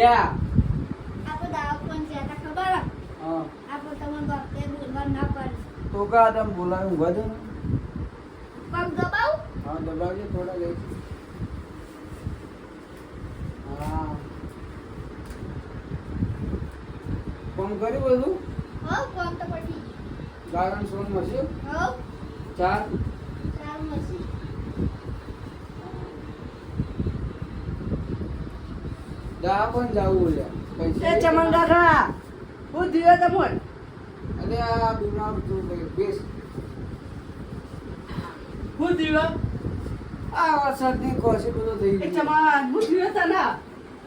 લ્યા આપણે દાવા કોણ છે આ ખબર? હે? આપણે તમને ડોક્ટરે બોલવા ના પડે. તો કા તમે બોલાવી ઊંઘવા દો પગ દબાવ? હા દબાવજો થોડા લઈ હા. ફોન કર્યું બધું? હા કોણ તો પટી ગાયન સોન મશીન હા. ચાર? સારું મસી જા પણ જાવું છે. પૈસા એ ચમન કાકા હું દિયો તમોન. અરે આ બીમાર તું ભાઈ બેસ. હું દિયો? આ વરસાદની કોશી બધું થઈ એ ગયું. ચમન હું દિયો તના?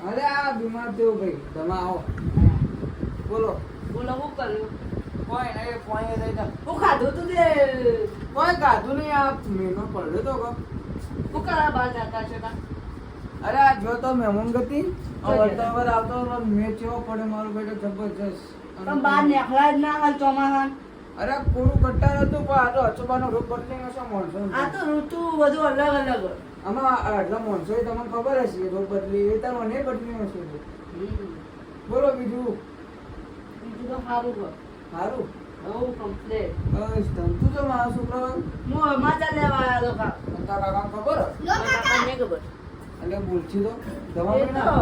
અરે આ બીમાર થયો ભાઈ તમે આવો. બોલો. બોલો હું કર્યું? કોઈ નહીં કોઈ નહીં હું ખાધું તું તે? કોઈ ખાધું નહીં આ મેનો પડ્યો તો કો હું કરા બહાર જતા છે તા અરે આ જો તો મહેમાન ગતિ. વળતાવર આવતો તો મેં ચેવો પડે મારો બેટો જબરજસ્ત. તમે બહાર નીકળ્યા જ ના હાલ ચોમાસા અરે કોરું કટ્ટાર હતું પણ આ તો અચોબાનો રોગ બદલી હશે મોણસો આ તો ઋતુ બધું અલગ અલગ આમાં આટલા મોણસો તમને ખબર હશે રોગ બદલી એ તો મને બદલી હશે બોલો બીજું. બીજું તો સારું સારું? હું તો મારા છોકરા હું સમાચાર લેવા આવ્યો તારા કાકા ખબર? હે? લો કાકા મને ખબર? એટલે બોલછી તો? દવા એ તો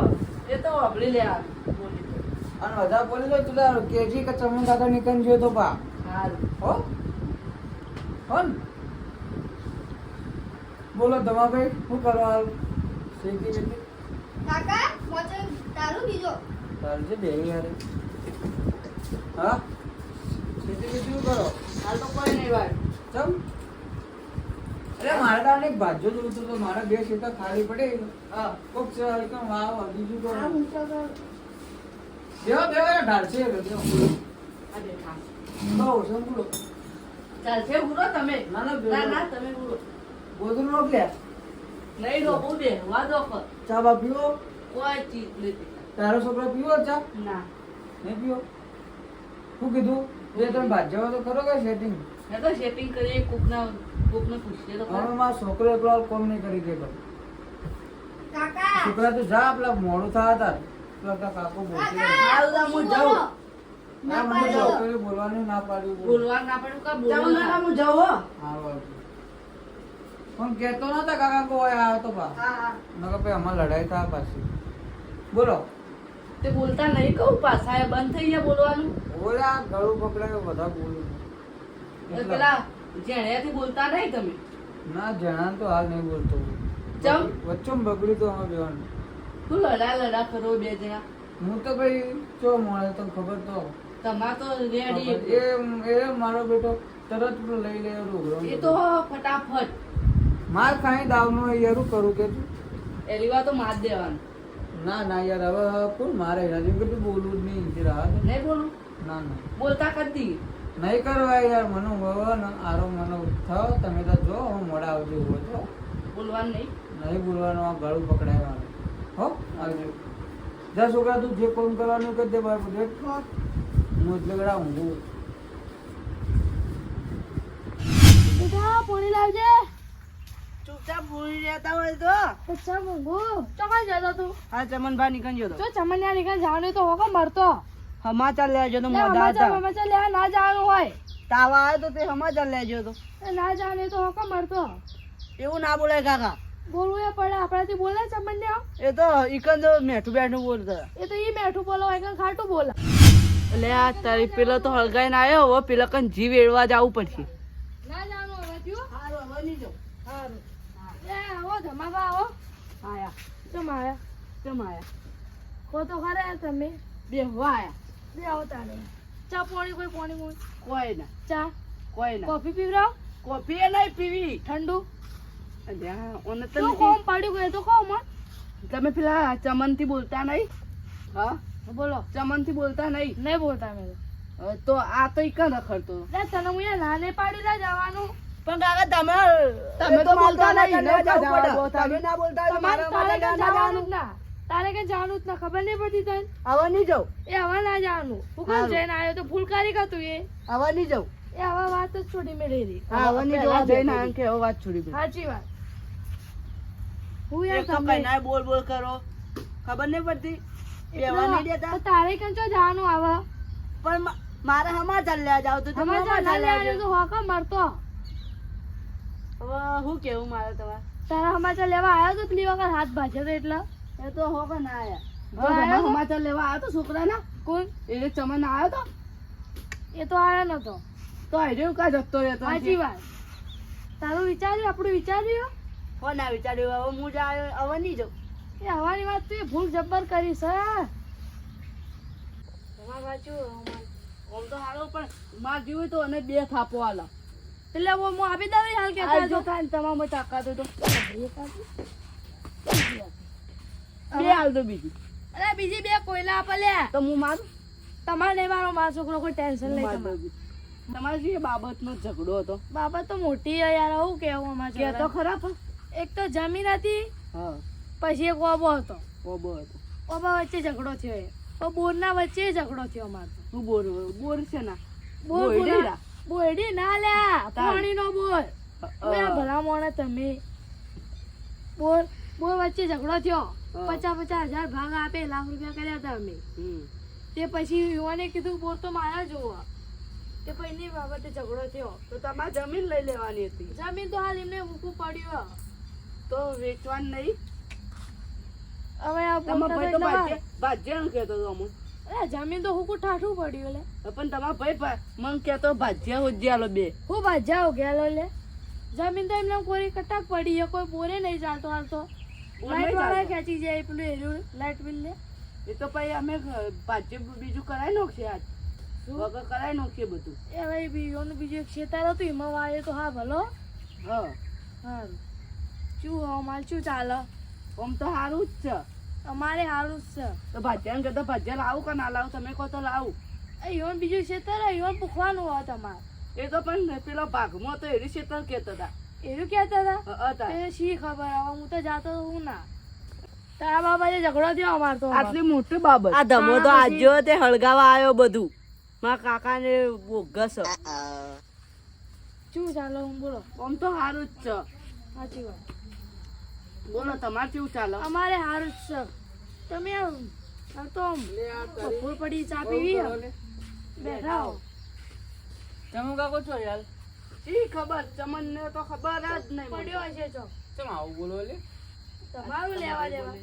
એ તો વાપરી લે આ બોલી તો. અને વધારે બોલી લો તું તાર કેજી કે ચમન કાકા નીકળ જો તો બા. હો? કોણ બોલો બોલો ભાઈ શું કરો હાલ? શેકી વેકી કાકા મોચે તારું બીજો તારું છે બે યાર હા? શેકી બીજું શું કરો? હાલ તો કોઈ નહીં ભાઈ. ચમ? અરે મારે તાને એક ભાજો જોઉં તો મારા બે સીટા ખાલી પડે. કોક છે હલકા વાવ બીજું તો બેવા બેવા ઢાળશે હવે છે આ દેખા બહુ સંભળો ચાલશે ઉડો તમે. ના, ના, ના ના તમે ઉડો. બોધું રોક લે. નહીં રો બહુ દે વાદો કર ચા બા પીવો? કોઈ ચીજ નથી તારો છોકરો પીવો ચા? ના. નહીં પીવો? શું કીધું? બે ત્રણ જવા તો ખરો કે સેટિંગ તો શેપિંગ કરી કોકના છોકરો એકલો કોમ નહીં કરી દેતો. છોકરા તો જા પેલા મોડું થયા હતા. પેલા કાકો બોલતી હું જાઉં. બોલવાનું ના પાડ્યું. ના પડ્યું હું જાઉં હો. પણ કેતો નતા કાકા કોઈ આવ્યો તો હા નકર પછી અમારે લડાઈ થાય પાછી. બોલો. તે બોલતા નહીં કહું પાછા બંધ થઈ ગયા બોલવાનું. બોલા આ ગળું પકડાય બધા બોલું. પેલા જેણેથી બોલતા નહીં તમે? ના જણા તો હાલ નહીં બોલતો. ચમ? વચ્ચે બગડી તો અમે બેવાનું તું લડા લડા કરો બે જણા? હું તો ભાઈ ચો મળે તો ખબર તો? તમાર તો રેડી એ એ મારો બેટો તરત લઈ લે રોગડો એ તો ફટાફટ. માર કાંઈ દાવનું યારું કરું કે તું? એની વાત તો માર દેવાનું. ના ના યાર હવે કોણ મારે? હજી કે બોલવું જ નહીં જરા નહીં બોલું? ના ના. બોલતા કદી નહીં કરવા યાર મનુ ભવન આરો મનો થાવ તમે તો જો હું મોડા આવજો ઊભો છો બોલવાનું નહીં. નહીં બોલવાનું આ ગળું પકડાય હો આવજો. જા છોકરા તું જે કોમ કરવાનું કરી દે બાર દેખ હું એટલે ગળા ઊંઘું. બેટા પૂરી લાવજે. ચૂપચાપ ભૂલી રહેતા હોય તો. અચ્છા ઊંઘું. ચોકા જતો તું? હા ચમનભાઈ નીકળી ગયો જો ચમનિયા નીકળી જવાનું તો હોકો મરતો. સમાચાર લેજો તો સમાચાર હતા. સમાચાર લેવા ના જવાનું હોય. તાવ આવ્યો તો તે સમાચાર લેજો તો. એ ના જવાનું તો હોકો મરતો. એવું ના બોલાય કાકા. બોલવું એ પડે આપણાથી બોલે ચમનિયા એ તો ઈકન તો મેઠું બેઠું બોલતો એ તો ઈ મેઠું બોલો કે ખાટું બોલે. એટલે આ તારી પેલો તો હળગાઈને આવ્યો હવે પેલા કન જીવ એડવા જવું પડશે. ના જાણું હવે થયું? સારું હવે નહીં જાઉં સારું એ આવો ધમાકા આવો. આયા. ચમ આયા? કેમ આયા? કો તો ખરે તમે. બે આયા. બે આવો તારે. ચા પાણી કોઈ પાણી કોઈ કોઈ ના. ચા? કોઈ ના. કોફી પીવરાવ? કોફી એ નહીં પીવી. ઠંડુ? ઓને તો કોમ પાડ્યું ગયું તો કહો મન. તમે પેલા ચમનથી બોલતા નહીં? હા? બોલો. ચમનથી બોલતા નહીં? નહીં બોલતા મેં તો. આ તો એક રખડતો? તને હું નાને પાડી જવાનું. પણ કાકા તમે તમે તો બોલતા નહીં. ના તમે ના બોલતા તમારે જવાનું. ના તારે કે જવાનું જ ના ખબર નહીં પડતી તને? હવે નહીં જાઉં. એ હવે ના જવાનું. હું કોણ જઈને આવ્યો તો ફૂલકારી હતું એ? હવે નહીં જાઉં. એ હવે વાત જ છોડી મેળી રહી હા હવે નહીં પહેલા જઈને આમ કે હવે વાત છોડી મેં સાચી વાત. હું યાર તમને ના બોલ બોલ કરો. ખબર નહીં પડતી? બેવા નહીં દેતા? તારે કેમ ચો જવાનું આવે પણ મારે સમાચાર લેવા જાવ તો તમે હમા ચાલ્યા લેવા તો હોકા મરતો? હવે હું કેવું મારે તમારે તારા સમાચાર લેવા આવ્યો તો પેલી વખત હાથ ભાજ્યો તો એટલે? એ તો હો ના આયા. સમાચાર લેવા આવ્યો તો છોકરાના? કોણ એ ચમન આવ્યો તો? એ તો આવ્યો નતો. તો આઈડિયો કા જતો રહેતો સાચી વાત. તારું વિચાર્યું? આપણું વિચાર્યું? કોણ ના વિચાર્યું. હવે હું જ આવ્યો હવે નહીં જાઉં. એ હવાની વાત તું ભૂલ જબ્બર કરી સર તમારે બાજુ ઓમ તો હાલો પણ માર જીવું તો અને બે થાપો આલા એટલે હું આપી દઉં હાલ કે તમામ તાકાત હતો તો. બે હાલ તો બીજી. અરે બીજી બે કોયલા આપે લે. તો હું મારું? તમારે નહીં મારો મારો છોકરો કોઈ ટેન્શન નહીં માર તમારે. દઉં બીજી. તમારે જે બાબતનો ઝઘડો હતો? બાબા તો મોટી છે યાર આવું કેવું અમારે કે તો ખરા એક તો જમીન હતી હા. પછી એક ઓબો હતો. ઓબો હતો. ઓબા વચ્ચે ઝઘડો થયો તો બોરના વચ્ચે ઝઘડો થયો અમારે. તું બોર બોર છે ના? બોર બોરડી ના? લ્યા. પાણીનો બોર. ભલા મોણે તમે. બોર બોર વચ્ચે ઝઘડો થયો. પચાસ પચાસ હજાર ભાગ આપે લાખ રૂપિયા કર્યા હતા અમે. તે પછી યુવાને કીધું બોર તો મારા જોવા. તે પછી એની બાબતે ઝઘડો થયો. તો તમારે જમીન લઈ લેવાની હતી. જમીન તો હાલ એમને મૂકવું પડ્યું તો વેચવાનું નહીં? હવે આ ભાઈ તો તો ભાજ્યાનું કહેતો હતો અમુક. અરે જમીન તો હુકું ઠાઠું પડ્યું લે પણ તમારા ભાઈ મન કે કહેતો ભાજ્યા ઉજ્યાલો બે. હું ભાજ્યા ઉગ્યાલો લે જમીન તો એમને કોરી કટાક પડી કોઈ બોરે નહીં ચાલતો હાલતો લાઈટ વાળા ખેંચી જાય પેલું એર્યું લાઈટ બિલ લે એ તો પછી અમે ભાજ્ય બીજું કરાવી નાખશે આજ. વગર કરાવી નાખશે બધું. એ ભાઈ બીજું બીજું એક ખેતર હતું એમાં વાળે તો હા ભલો. હા. શું શું અમારે શું ચાલે? આમ તો સારું જ છે. અમારે સારું જ છે. તો ભાજ્યાને કહેતો ભાજ્યા લાવું કે ના લાવું? તમે કહો તો લાવું. એ યોન બીજું ખેતર યોન પૂખવાનું હોય તમારે. એ તો પણ પેલો ભાગમાં તો એરી ક્ષેત્ર કહેતા હતા. એનું કહેતા હતા? શી ખબર હવે હું તો જાતો હું ના. તારા બાબા જે ઝઘડો થયો અમાર તો આટલી મોટી બાબત. આ ધમો તો આજો તે હળગાવા આવ્યો બધું. મારા કાકાને બોગસ. શું ચાલો હું બોલો? આમ તો સારું જ છે. સાચી વાત. બોલો તમારે કેવું ચાલે? અમારે સારું જ છે. તમે આમ તો બપોર પડી ચા પીવી? બેઠા હો. તમે કાકો છો યાર? શી ખબર તમને તો ખબર જ નહીં. પડ્યો હશે છો ચમ આવું બોલો લે? તમારું લેવા દેવા.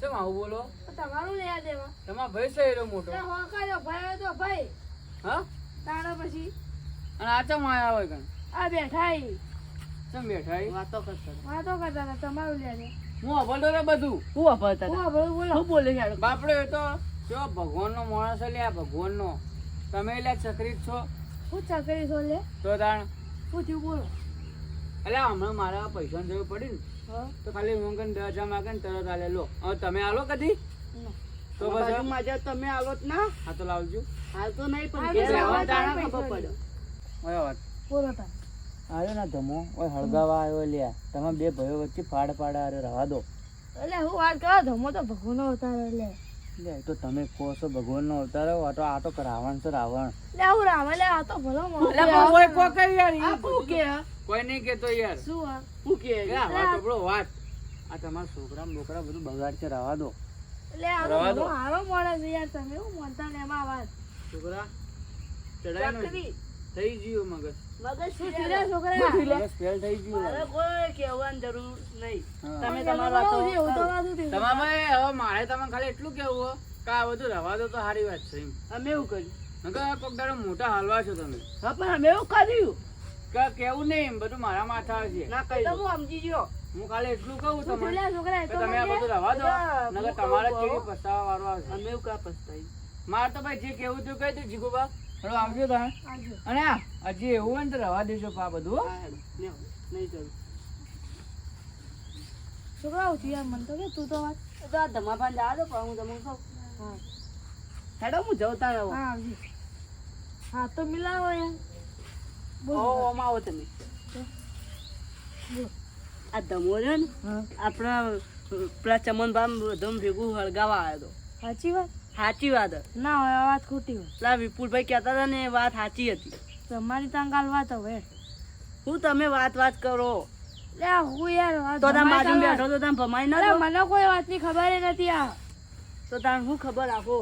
ચમ આવું બોલો? તમારું લેવા દેવા. તમારા ભાઈ છે એરો મોટો. તે હોકાયો ભાઈ તો ભાઈ. હા? તાણા પછી? અને આ ચમ આયા હોય કણ? આ બેઠાઈ. ચમ બેઠાઈ? વાતો કરતા વાતો કરતા હતા તમારું લેવા દે હું અભડો રે બધું? હું અભડતા હું અભડો બોલો. હું બોલે છે બાપડે એ તો જો ભગવાનનો માણસ છે લે આ ભગવાનનો. તમે એટલે ચક્રિત જ છો. હું કરી છો લે તો તાણ. શું બોલો. એટલે હમણાં મારા પૈસાની જરૂર પડી ને. તો ખાલી હું કઈ દસ હજાર માગે ને તરત આલે. લો હવે તમે આલો કદી? તો પછી? માજા તમે આલો જ ના. હા તો લાવજો. હાલ તો નહીં પણ ખબર પડે. વાત. બોલો તાણ. આવ્યો ના ધમો. ઓય હળગાવા આવ્યો લ્યા. તમે બે ભાઈઓ વચ્ચે ફાડ ફાડ આરે રવા દો. એટલે હું વાત કરો ધમો તો ભગવાનો અવતાર એટલે લે તો તમે કહો છો ભગવાનનો અવતાર આ તો આ તો રાવણ છે રાવણ. લે હું રામ લે આ તો ભલો માણસ. કોઈ કોઈ યાર આ શું કે? કોઈ નહીં કેતો યાર. શું આ? શું કે? આ વાત આપણો વાત. આ તમારા છોકરા બોકરા બધું બગાડ છે રવા દો. એટલે આ તો હારો માણસ છે યાર તમે હું માનતા ને એમાં વાત. છોકરા. થઈ ગયું મગજ. મગજ શું થયું છોકરા? મગજ ફેલ થઈ ગયું મારે કોઈ કહેવાની જરૂર નહીં. તમે એમાં તમારા બહુ છે, એવું તો વાતો વાતું થયું. તમારે હવે મારે તમને ખાલી એટલું કેવું કે આ બધું રવા દો તો સારી વાત છે અમે એવું કર્યું. નકર કોક દાડો મોટા હાલવા છો તમે. હા પણ અમે એવું કર્યું. કે કેવું નહીં એમ બધું મારા માથા છે. ના કહી દઉં હું સમજી ગયો. હું ખાલી એટલું કહું તમને છોકરા એ કે તો તમે આ બધું રવા દો. નકર તમારે કેવી પસ્તાવા વાળો અમે એવું કા પસ્તાવી મારે તો ભાઈ જે કેવું તું કહી દઉં જીગુબા. હેડો આવજો તમે. અને હજી એવું હોય ને તો રવા દેજો પા બધું. નહીં, જરૂર છોકરા યાર મને તો કે તું તો વાત તો આ ધમાફાન જવા દો પણ હું હેડો હું જવતા રહો હા આવજો. હા તો મિલાવો યાર. ઓ ઓમાં આવો તમે. આ ધમો છે ને આપણા પેલા ચમનભામ બધું ભેગું હળગાવા આવ્યો હતો. સાચી વાત? સાચી વાત. ના હોય આ વાત ખોટી હોય. પેલા વિપુલભાઈ કહેતા હતા ને એ વાત સાચી હતી. તમારી તંગાલ વાત હવે. હું તમે વાત વાત કરો? લે હું યાર વાત તો તમે બાજુ બેઠો તો તમે ભમાઈ ના મને કોઈ વાતની ખબર નથી આ. તો તાર હું ખબર આપો?